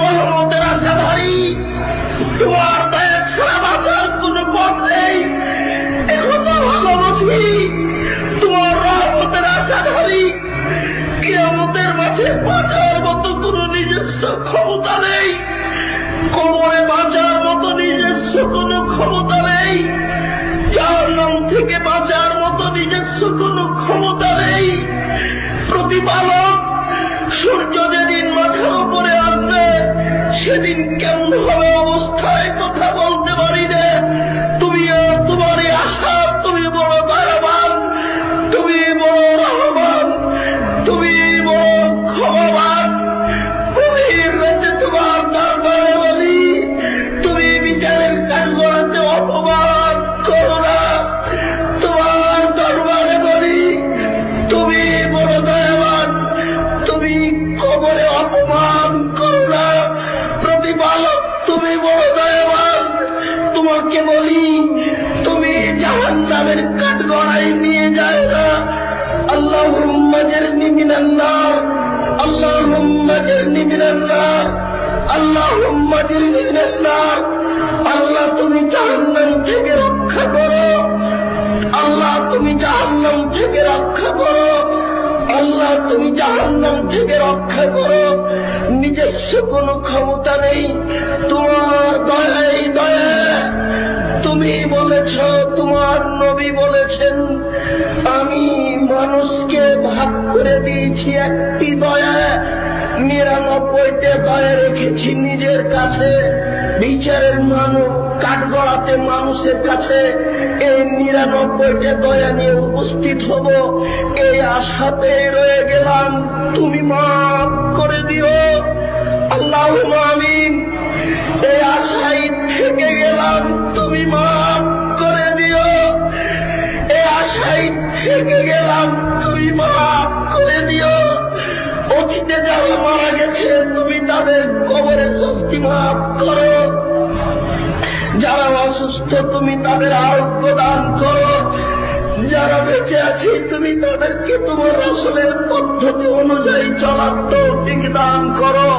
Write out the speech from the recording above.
রহমতের আশা ভারী, তোমার দয়া নেই। এখন ভালো তোমার রহমতের আশা ভারী কিয়ামতের মাঠে বাঁচার মতো কোনো নিজস্ব ক্ষমতা নেই। কোমরে বাঁচার মতো নিজস্ব কোনো সেদিন কেমন হবে অবস্থায় কথা বলতে পারি না তোমাকে বলি, তুমি জাহান নামের কাঠ গড়াই নিয়ে যায় না। আল্লাহ মাঝের নিমিনার না আল্লাহ মাঝের নিমিনার না আল্লাহ মাঝের নিমিনার না আল্লাহ, তুমি জাহান্নাম থেকে রক্ষা করো। আল্লাহ, তুমি জাহান্নাম থেকে রক্ষা করো। আল্লাহ, তুমি জাহান্নাম থেকে রক্ষা করো। নিজস্ব কোনো ক্ষমতা নেই। তোমার দয়াই দয়া তুমি বলেছ, তোমার নবী বলেছেন, আমি মানুষকে ভাগ করে দিয়েছি একটি দয়া, নিরানব্বইটা দয়া রেখেছি নিজের কাছে, বিচারের মানুষ, কাঠগড়াতে মানুষের কাছে, এই নিরানব্বইটা দয়া নিয়ে উপস্থিত হব, এই আশাতে রয়ে গেলাম, তুমি মাফ করে দিও আল্লাহ আমিন, এই আশাই থেকে গেলাম, তুমি মাফ যারা মারা গেছে তুমি তাদের কবরে স্বস্তি মাফ করো। যারা অসুস্থ, তুমি তাদের আরোগ্য দান করো। যারা বেঁচে আছে, তুমি তাদেরকে তোমার আসলের পদ্ধতি অনুযায়ী চলার তৌফিক দান করো।